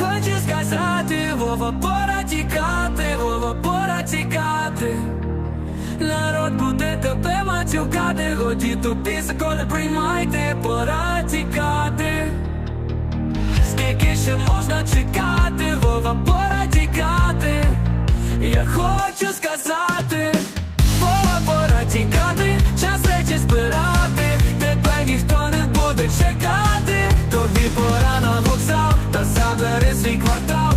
Хочу сказати, Вова, пора тікати, Вова, пора тікати. Народ буде тебе матюкати, годі тобі закони приймайте, пора тікати. Скільки ще можна чекати, Вова, пора тікати. Я хочу сказати, Вова, пора тікати, час речі збирати, тебе ніхто не буде чекати, тобі пора на вокзал, passado esse quartal.